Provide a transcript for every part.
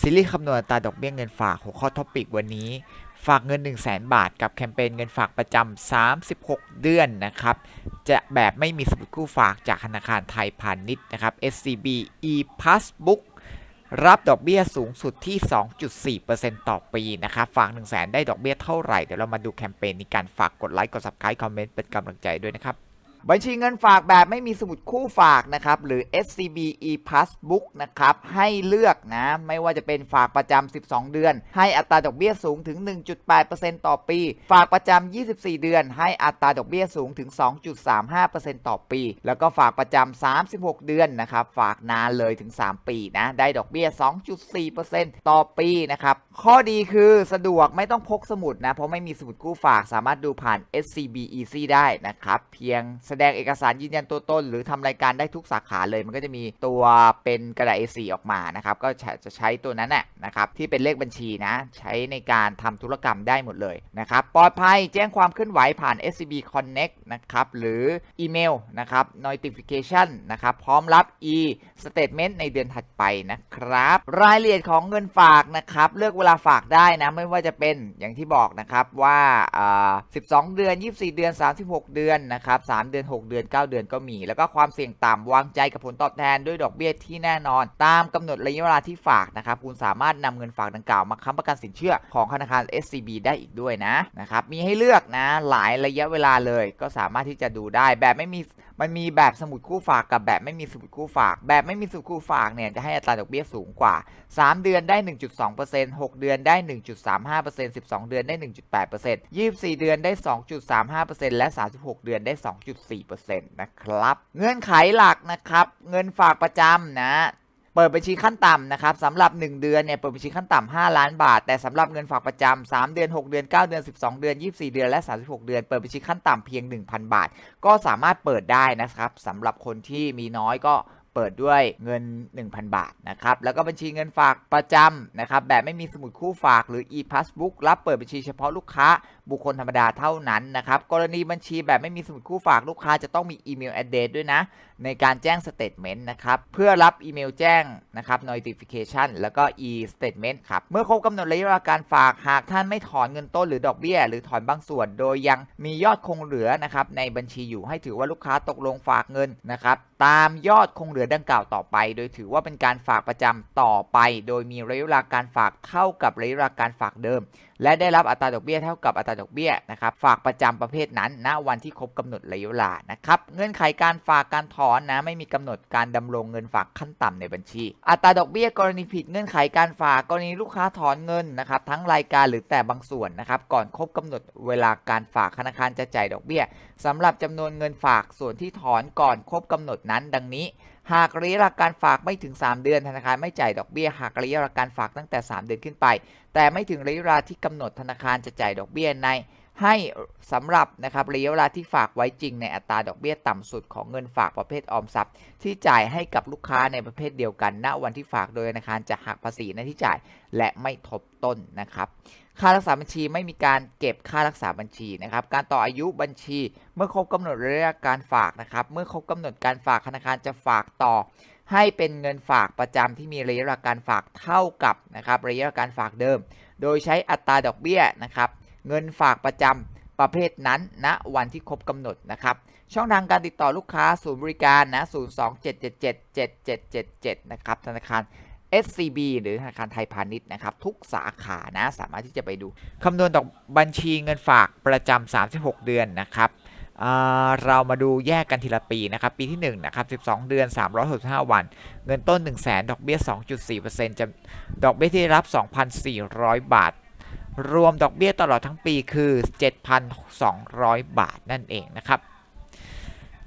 ซีรีส์คำนวณอัตราดอกเบี้ยเงินฝากหัวข้อท็อปิกวันนี้ ฝากเงิน 1 0 0 0 0แบาท กับแคมเปญเงินฝากประจำ 36 เดือนนะครับ จะแบบไม่มีสมุดคู่ฝากจากธนาคารไทยพาณิชย์นะครับ SCB ePassbook รับดอกเบี้ยสูงสุดที่ 2.4%ต่อปีนะครับ ฝาก 1 0 0 0 0แได้ดอกเบี้ยเท่าไหร่ เดี๋ยวเรามาดูแคมเปญในการฝากกดไลค์ กด subscribe คอมเมนต์เป็นกำลังใจด้วยนะครับ บัญชีเงินฝากแบบไม่มีสมุดคู่ฝากนะครับหรือ SCB ePassbook นะครับให้เลือกนะไม่ว่าจะเป็นฝากประจำ 12 เดือน ให้อัตราดอกเบี้ยสูงถึง 1.8%ต่อปี ฝากประจำ 24 เดือน ให้อัตราดอกเบี้ยสูงถึง 2.35%ต่อปี แล้วก็ฝากประจำ 36 เดือนนะครับฝากนานเลยถึง 3 ปีนะได้ดอกเบี้ย 2.4%ต่อปีนะครับข้อดีคือสะดวกไม่ต้องพกสมุดนะเพราะไม่มีสมุดคู่ฝากสามารถดูผ่าน SCB Easy ได้นะครับเพียงแสดงเอกสารยืนยันตัวตนหรือทำรายการได้ทุกสาขาเลย มันก็จะมีตัวเป็นกระดาษ A4 ออกมานะครับก็จะใช้ตัวนั้นแหละนะครับที่เป็นเลขบัญชีนะ ใช้ในการทำธุรกรรมได้หมดเลยนะครับปลอดภัยแจ้งความเคลื่อนไหวผ่าน SCB Connect นะครับหรืออีเมลนะครับ notification นะครับพร้อมรับ e statement ในเดือนถัดไปนะครับ รายละเอียดของเงินฝากนะครับเลือกเวลาฝากได้นะไม่ว่าจะเป็นอย่างที่บอกนะครับว่า 12 เดือน 24 เดือน 36 เดือนนะครับ3เดือน6 เดือน 9 เดือนก็มี แล้วก็ความเสี่ยงต่ำวางใจกับผลตอบแทนด้วยดอกเบี้ยที่แน่นอน ตามกำหนดระยะเวลาที่ฝากนะครับคุณสามารถนำเงินฝากดังกล่าวมาค้ำประกันสินเชื่อของธนาคาร SCB ได้อีกด้วยนะนะครับมีให้เลือกนะหลายระยะเวลาเลย ก็สามารถที่จะดูได้แบบไม่มี มันมีแบบสมุดคู่ฝากกับแบบไม่มีสมุดคู่ฝาก แบบไม่มีสมุดคู่ฝากเนี่ยจะให้อัตราดอกเบี้ยสูงกว่า 3 เดือนได้ 1.2% 6 เดือนได้ 1.35% 12 เดือนได้ 1.8% 24 เดือนได้ 2.35%และ 36 เดือนได้ 2.4%นะครับ เงื่อนไขหลักนะครับ เงินฝากประจำนะ เปิดบัญชีขั้นต่ำนะครับสำหรับ 1 เดือนเนี่ยเปิดบัญชีขั้นต่ำ5ล้านบาท แต่สำหรับเงินฝากประจำ3เดือน 6 เดือน 9 เดือน 12 เดือน 24 เดือนและ 36 เดือน เปิดบัญชีขั้นต่ำเพียง 1,000 บาท ก็สามารถเปิดได้นะครับสำหรับคนที่มีน้อยก็เปิดด้วยเงิน 1,000 บาทนะครับแล้วก็บัญชีเงินฝากประจำนะครับแบบไม่มีสมุดคู่ฝากหรือ e-passbook รับเปิดบัญชีเฉพาะลูกค้า บุคคลธรรมดาเท่านั้นนะครับ กรณีบัญชีแบบไม่มีสมุดคู่ฝากลูกค้าจะต้องมีอีเมล address ด้วยนะ ในการแจ้ง statement นะครับเพื่อรับอีเมลแจ้งนะครับ notification แล้วก็ e statement ครับ เมื่อครบกำหนดระยะเวลาการฝากหากท่านไม่ถอนเงินต้นหรือดอกเบี้ย หรือถอนบางส่วน โดยยังมียอดคงเหลือนะครับในบัญชีอยู่ให้ถือว่าลูกค้าตกลงฝากเงินนะครับตามยอดคงเหลือดังกล่าวต่อไป โดยถือว่าเป็นการฝากประจำต่อไป โดยมีระยะเวลาการฝากเท่ากับระยะเวลาการฝากเดิม และได้รับอัตราดอกเบี้ยเท่ากับอัตราดอกเบี้ยนะครับฝากประจำประเภทนั้นณวันที่ครบกำหนดระยะเวลานะครับเงื่อนไขการฝากการถอนนะไม่มีกำหนดการดำรงเงินฝากขั้นต่ำในบัญชี อัตราดอกเบี้ยกรณีผิดเงื่อนไขการฝากกรณีลูกค้าถอนเงินนะครับทั้งรายการหรือแต่บางส่วนนะครับก่อนครบกำหนดเวลาการฝากธนาคารจะจ่ายดอกเบี้ยสำหรับจำนวนเงินฝากส่วนที่ถอนก่อนครบกำหนดนั้นดังนี้ หากระยะการฝากไม่ถึง 3 เดือนธนาคารไม่จ่ายดอกเบี้ย หากระยะการฝากตั้งแต่ 3 เดือนขึ้นไป แต่ไม่ถึงระยะเวลาที่กำหนดธนาคารจะจ่ายดอกเบี้ยใน ให้สำหรับนะครับระยะเวลาที่ฝากไว้จริงในอัตราดอกเบี้ยต่ำสุดของเงินฝากประเภทออมทรัพย์ ที่จ่ายให้กับลูกค้าในประเภทเดียวกัน ณวันที่ฝากโดยธนาคารจะหักภาษีในที่จ่ายและไม่ทบต้นนะครับค่ารักษาบัญชีไม่มีการเก็บค่ารักษาบัญชีนะครับ การต่ออายุบัญชีเมื่อครบกำหนดระยะการฝากนะครับ เมื่อครบกำหนดการฝากธนาคารจะฝากต่อ ให้เป็นเงินฝากประจำที่มีระยะเวลาการฝากเท่ากับนะครับระยะเวลาการฝากเดิม โดยใช้อัตราดอกเบี้ยนะครับ เงินฝากประจำประเภทนั้นณวันที่ครบกำหนดนะครับ ช่องทางการติดต่อลูกค้าศูนย์บริการนะ 027777777 นะครับธนาคาร SCB หรือธนาคารไทยพาณิชย์นะครับ ทุกสาขานะ สามารถที่จะไปดูคำนวณดอกบัญชีเงินฝากประจำ36 เดือนนะครับอ่าเรามาดูแยกกันทีละปีนะครับ ปีที่ 1 นะครับ 12 เดือน 365 วัน เงินต้น 1 0 0 0 0แดอกเบี้ย 2.4%จะดอกเบี้ยที่รับ 2,400 บาท รวมดอกเบี้ยตลอดทั้งปีคือ 7,200 บาทนั่นเองนะครับ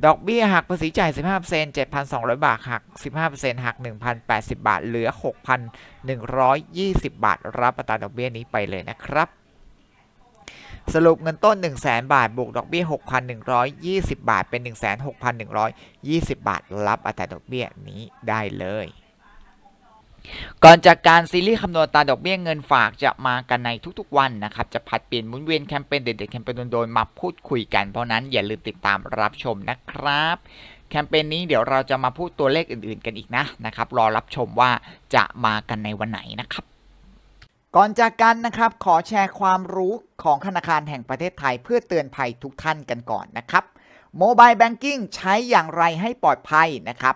ดอกเบี้ยหักภาษีจ่าย 15% 7,200 บาท หัก 15%หัก 1,080 บาท เหลือ 6,120 บาท รับอัตราดอกเบี้ยนี้ไปเลยนะครับ สรุปเงินต้น 1 0 0 0 0 0 บาท บวกดอกเบี้ย 6,120 บาท เป็น 1,6,120 บาท รับอัตราดอกเบี้ยนี้ได้เลย ก่อนจากการซีรีส์คำนวณตาดอกเบี้ยเงินฝากจะมากันในทุกๆวันนะครับ จะผัดเปลี่ยนหมุนเวียนแคมเปญเด็ดๆแคมเปญโดนๆมาพูดคุยกัน เพราะนั้นอย่าลืมติดตามรับชมนะครับ แคมเปญนี้เดี๋ยวเราจะมาพูดตัวเลขอื่นๆกันอีกนะนะครับ รอรับชมว่าจะมากันในวันไหนนะครับ ก่อนจากกันนะครับ ขอแชร์ความรู้ของธนาคารแห่งประเทศไทยเพื่อเตือนภัยทุกท่านกันก่อนนะครับโมบายแบงกิ้งใช้อย่างไรให้ปลอดภัยนะครับ